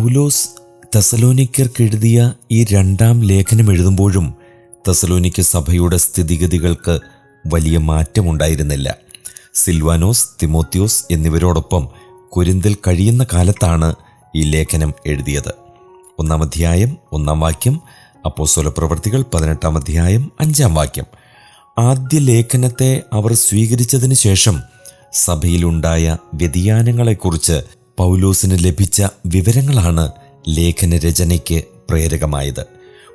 പൗലോസ് തെസലോനിക്കർക്ക് എഴുതിയ ഈ രണ്ടാം ലേഖനം എഴുതുമ്പോഴും തെസലോനിക്ക സഭയുടെ സ്ഥിതിഗതികൾക്ക് വലിയ മാറ്റമുണ്ടായിരുന്നില്ല. സിൽവാനോസ് തിമോത്യോസ് എന്നിവരോടൊപ്പം കുരിന്തിൽ കഴിയുന്ന കാലത്താണ് ഈ ലേഖനം എഴുതിയത്. ഒന്നാം അധ്യായം ഒന്നാം വാക്യം അപ്പോസ്തല പ്രവർത്തികൾ പതിനെട്ടാം അധ്യായം അഞ്ചാം വാക്യം. ആദ്യ ലേഖനത്തെ അവർ സ്വീകരിച്ചതിന് ശേഷം സഭയിലുണ്ടായ വ്യതിയാനങ്ങളെക്കുറിച്ച് പൗലോസിന് ലഭിച്ച വിവരങ്ങളാണ് ലേഖന രചനയ്ക്ക് പ്രേരകമായത്.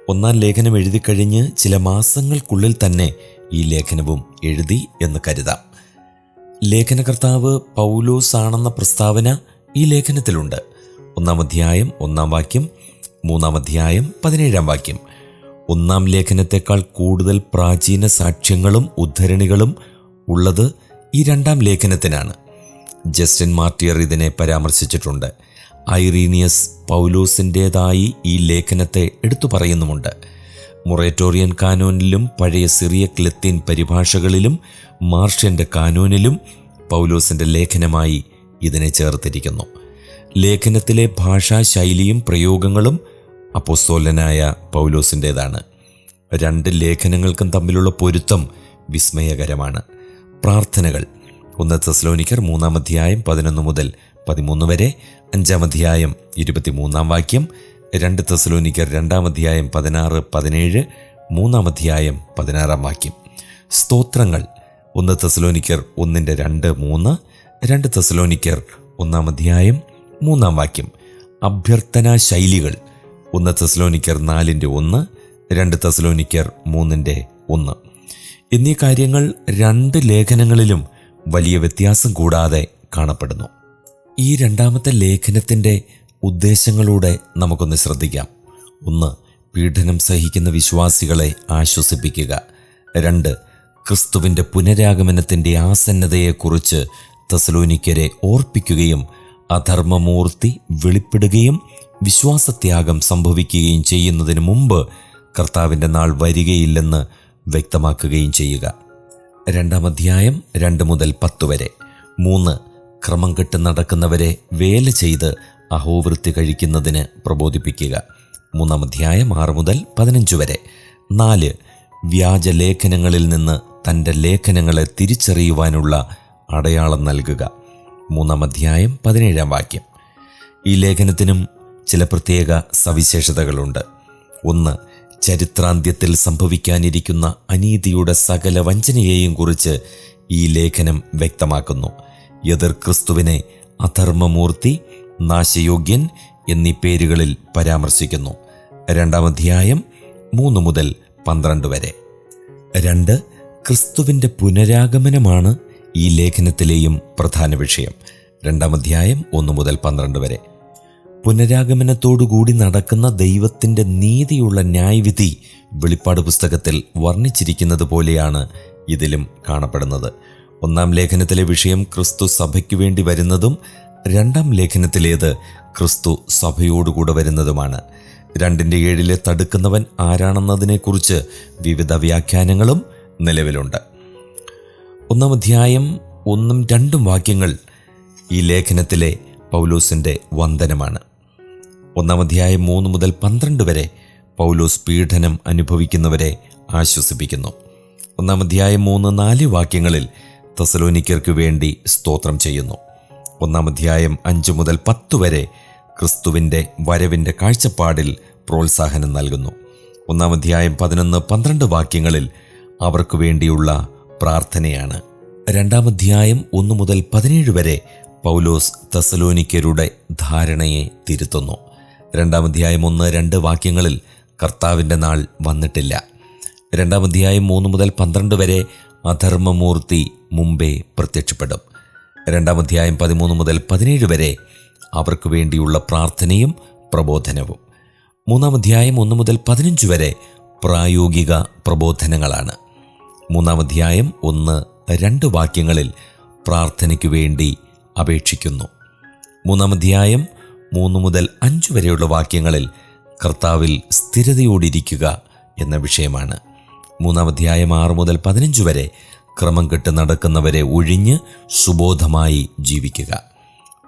ഒന്നാം ലേഖനം എഴുതി കഴിഞ്ഞ് ചില മാസങ്ങൾക്കുള്ളിൽ തന്നെ ഈ ലേഖനവും എഴുതി എന്ന് കരുതാം. ലേഖനകർത്താവ് പൗലോസ് ആണെന്ന പ്രസ്താവന ഈ ലേഖനത്തിലുണ്ട്. ഒന്നാം അധ്യായം ഒന്നാം വാക്യം മൂന്നാം അധ്യായം പതിനേഴാം വാക്യം. ഒന്നാം ലേഖനത്തെക്കാൾ കൂടുതൽ പ്രാചീന സാക്ഷ്യങ്ങളും ഉദ്ധരണികളും ഉള്ളത് ഈ രണ്ടാം ലേഖനത്തിനാണ്. ജസ്റ്റിൻ മാർട്ടിയർ ഇതിനെ പരാമർശിച്ചിട്ടുണ്ട്. ഐറീനിയസ് പൗലോസിന്റേതായി ഈ ലേഖനത്തെ എടുത്തു പറയുന്നുമുണ്ട്. മൊറേറ്റോറിയൻ കാനോനിലും പഴയ സിറിയക് ലത്തീൻ പരിഭാഷകളിലും മാർഷ്യന്റെ കാനോനിലും പൗലോസിന്റെ ലേഖനമായി ഇതിനെ ചേർത്തിരിക്കുന്നു. ലേഖനത്തിലെ ഭാഷാശൈലിയും പ്രയോഗങ്ങളും അപ്പോസ്തോലനായ പൗലോസിന്റേതാണ് രണ്ട് ലേഖനങ്ങൾക്കും തമ്മിലുള്ള പൊരുത്തം വിസ്മയകരമാണ്. പ്രാർത്ഥനകൾ. ഒന്ന് തെസ്ലോനിക്കർ മൂന്നാം അധ്യായം പതിനൊന്ന് മുതൽ പതിമൂന്ന് വരെ. അഞ്ചാം അധ്യായം ഇരുപത്തിമൂന്നാം വാക്യം. രണ്ട് തെസ്ലോനിക്കർ രണ്ടാം അധ്യായം പതിനാറ് പതിനേഴ് മൂന്നാം അധ്യായം പതിനാറാം വാക്യം. സ്തോത്രങ്ങൾ. ഒന്ന് തെസ്ലോനിക്കർ ഒന്നിന്റെ രണ്ട് മൂന്ന്. രണ്ട് തെസ്ലോനിക്കർ ഒന്നാം അധ്യായം മൂന്നാം വാക്യം. അഭ്യർത്ഥനാ ശൈലികൾ. ഒന്ന് തെസ്ലോനിക്കർ നാലിന്റെ ഒന്ന് രണ്ട് തെസ്ലോനിക്കർ മൂന്നിന്റെ ഒന്ന്. എന്നീ കാര്യങ്ങൾ രണ്ട് ലേഖനങ്ങളിലും വലിയ വ്യത്യാസം കൂടാതെ കാണപ്പെടുന്നു. ഈ രണ്ടാമത്തെ ലേഖനത്തിന്റെ ഉദ്ദേശങ്ങളൂടെ നമുക്കൊന്ന് ശ്രദ്ധിക്കാം. ഒന്ന് പീഡനം സഹിക്കുന്ന വിശ്വാസികളെ ആശ്വസിപ്പിക്കുക. രണ്ട് ക്രിസ്തുവിന്റെ പുനരാഗമനത്തിന്റെ ആസന്നതയെക്കുറിച്ച് തസലോനിക്കരെ ഓർപ്പിക്കുകയും അധർമ്മമൂർത്തി വെളിപ്പെടുകയും വിശ്വാസത്യാഗം സംഭവിക്കുകയും ചെയ്യുന്നതിന് മുമ്പ് കർത്താവിന്റെ നാൾ വരികയില്ലെന്ന് വ്യക്തമാക്കുകയും ചെയ്യുക. രണ്ടാം അധ്യായം രണ്ട് മുതൽ പത്ത് വരെ. മൂന്ന് ക്രമം കെട്ട് നടക്കുന്നവരെ വേല ചെയ്ത് അഹോവൃത്തി കഴിക്കുന്നതിന് പ്രബോധിപ്പിക്കുക. മൂന്നാം അധ്യായം ആറ് മുതൽ പതിനഞ്ച് വരെ. നാല് വ്യാജലേഖനങ്ങളിൽ നിന്ന് തന്റെ ലേഖനങ്ങളെ തിരിച്ചറിയുവാനുള്ള അടയാളം നൽകുക. മൂന്നാം അധ്യായം പതിനേഴാം വാക്യം. ഈ ലേഖനത്തിനും ചില പ്രത്യേക സവിശേഷതകളുണ്ട്. ഒന്ന് ചരിത്രാന്ത്യത്തിൽ സംഭവിക്കാനിരിക്കുന്ന അനീതിയുടെ സകല വഞ്ചനയെയും കുറിച്ച് ഈ ലേഖനം വ്യക്തമാക്കുന്നു. എതിർ ക്രിസ്തുവിനെ അധർമ്മമൂർത്തി നാശയോഗ്യൻ എന്നീ പേരുകളിൽ പരാമർശിക്കുന്നു. രണ്ടാം അധ്യായം മൂന്ന് മുതൽ പന്ത്രണ്ട് വരെ. രണ്ട് ക്രിസ്തുവിന്റെ പുനരാഗമനമാണ് ഈ ലേഖനത്തിലെയും പ്രധാന വിഷയം. രണ്ടാം അധ്യായം ഒന്ന് മുതൽ പന്ത്രണ്ട് വരെ. പുനരാഗമനത്തോടുകൂടി നടക്കുന്ന ദൈവത്തിന്റെ നീതിയുള്ള ന്യായവിധി വെളിപ്പാട് പുസ്തകത്തിൽ വർണിച്ചിരിക്കുന്നത് പോലെയാണ് ഇതിലും കാണപ്പെടുന്നത്. ഒന്നാം ലേഖനത്തിലെ വിഷയം ക്രിസ്തു സഭയ്ക്ക് വേണ്ടി വരുന്നതും രണ്ടാം ലേഖനത്തിലേത് ക്രിസ്തു സഭയോടുകൂടെ വരുന്നതുമാണ്. രണ്ടിന്റെ ഏഴിലെ തടുക്കുന്നവൻ ആരാണെന്നതിനെക്കുറിച്ച് വിവിധ വ്യാഖ്യാനങ്ങളും നിലവിലുണ്ട്. ഒന്നാം അധ്യായം ഒന്നും രണ്ടും വാക്യങ്ങൾ ഈ ലേഖനത്തിലെ പൗലോസിന്റെ വന്ദനമാണ്. ഒന്നാം അധ്യായം മൂന്ന് മുതൽ പന്ത്രണ്ട് വരെ പൗലോസ് പീഡനം അനുഭവിക്കുന്നവരെ ആശ്വസിപ്പിക്കുന്നു. ഒന്നാം അധ്യായം മൂന്ന് നാല് വാക്യങ്ങളിൽ തെസലോനിക്കർക്ക് വേണ്ടി സ്തോത്രം ചെയ്യുന്നു. ഒന്നാം അധ്യായം അഞ്ച് മുതൽ പത്ത് വരെ ക്രിസ്തുവിന്റെ വരവിന്റെ കാഴ്ചപ്പാടിൽ പ്രോത്സാഹനം നൽകുന്നു. ഒന്നാം അധ്യായം പതിനൊന്ന് പന്ത്രണ്ട് വാക്യങ്ങളിൽ അവർക്ക് വേണ്ടിയുള്ള പ്രാർത്ഥനയാണ്. രണ്ടാം അധ്യായം ഒന്ന് മുതൽ പതിനേഴ് വരെ പൗലോസ് തെസലോനിക്കരുടെ ധാരണയെ തിരുത്തുന്നു. രണ്ടാം അധ്യായം ഒന്ന് രണ്ട് വാക്യങ്ങളിൽ കർത്താവിന്റെ നാൾ വന്നിട്ടില്ല. രണ്ടാം അധ്യായം മൂന്ന് മുതൽ പന്ത്രണ്ട് വരെ അധർമ്മമൂർത്തി മുമ്പേ പ്രത്യക്ഷപ്പെടും. രണ്ടാം അധ്യായം പതിമൂന്ന് മുതൽ പതിനേഴ് വരെ അവർക്ക് വേണ്ടിയുള്ള പ്രാർത്ഥനയും പ്രബോധനവും. മൂന്നാം അധ്യായം ഒന്ന് മുതൽ പതിനഞ്ച് വരെ പ്രായോഗിക പ്രബോധനങ്ങളാണ്. മൂന്നാം അധ്യായം ഒന്ന് രണ്ട് വാക്യങ്ങളിൽ പ്രാർത്ഥനയ്ക്ക് വേണ്ടി അപേക്ഷിക്കുന്നു. മൂന്നാം അധ്യായം മൂന്ന് മുതൽ അഞ്ച് വരെയുള്ള വാക്യങ്ങളിൽ കർത്താവിൽ സ്ഥിരതയോടിരിക്കുക എന്ന വിഷയമാണ്. മൂന്നാം അധ്യായം ആറ് മുതൽ പതിനഞ്ച് വരെ ക്രമം കെട്ട് നടക്കുന്നവരെ ഒഴിഞ്ഞ് സുബോധമായി ജീവിക്കുക.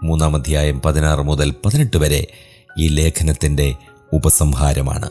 മൂന്നാം അധ്യായം പതിനാറ് മുതൽ പതിനെട്ട് വരെ ഈ ലേഖനത്തിന്റെ ഉപസംഹാരമാണ്.